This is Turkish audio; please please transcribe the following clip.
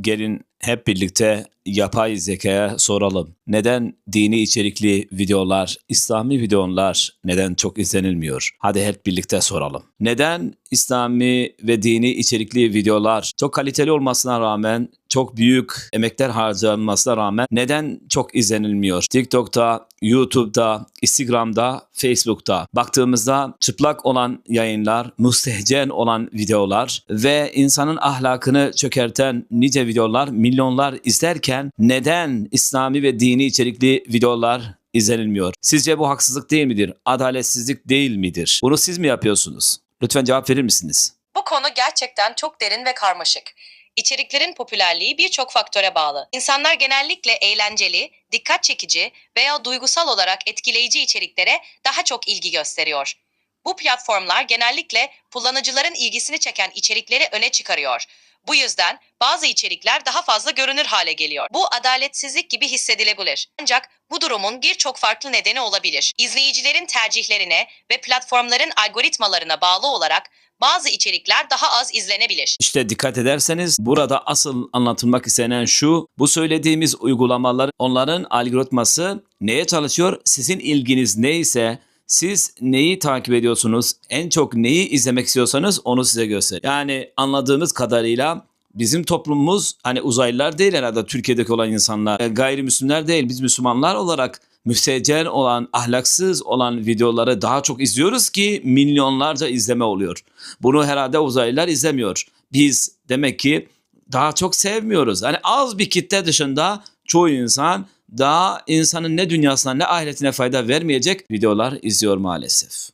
getting hep birlikte yapay zekaya soralım. Neden dini içerikli videolar, İslami videolar neden çok izlenilmiyor? Hadi hep birlikte soralım. Neden İslami ve dini içerikli videolar çok kaliteli olmasına rağmen çok büyük emekler harcanmasına rağmen neden çok izlenilmiyor? TikTok'ta, YouTube'da, Instagram'da, Facebook'ta baktığımızda çıplak olan yayınlar, müstehcen olan videolar ve insanın ahlakını çökerten nice videolar milyonlar izlerken neden İslami ve dini içerikli videolar izlenilmiyor? Sizce bu haksızlık değil midir? Adaletsizlik değil midir? Bunu siz mi yapıyorsunuz? Lütfen cevap verir misiniz? Bu konu gerçekten çok derin ve karmaşık. İçeriklerin popülerliği birçok faktöre bağlı. İnsanlar genellikle eğlenceli, dikkat çekici veya duygusal olarak etkileyici içeriklere daha çok ilgi gösteriyor. Bu platformlar genellikle kullanıcıların ilgisini çeken içerikleri öne çıkarıyor. Bu yüzden bazı içerikler daha fazla görünür hale geliyor. Bu adaletsizlik gibi hissedilebilir. Ancak bu durumun birçok farklı nedeni olabilir. İzleyicilerin tercihlerine ve platformların algoritmalarına bağlı olarak bazı içerikler daha az izlenebilir. İşte dikkat ederseniz burada asıl anlatılmak istenen şu. Bu söylediğimiz uygulamalar onların algoritması neye çalışıyor? Sizin ilginiz neyse siz neyi takip ediyorsunuz? En çok neyi izlemek istiyorsanız onu size göster. Yani anladığımız kadarıyla bizim toplumumuz hani uzaylılar değil herhalde Türkiye'deki olan insanlar. e, Gayrimüslimler değil biz Müslümanlar olarak müstehcen olan, ahlaksız olan videoları daha çok izliyoruz ki milyonlarca izleme oluyor. Bunu herhalde uzaylılar izlemiyor. Biz demek ki daha çok sevmiyoruz. Hani az bir kitle dışında çoğu insan daha insanın ne dünyasına ne ahiretine fayda vermeyecek videolar izliyor maalesef.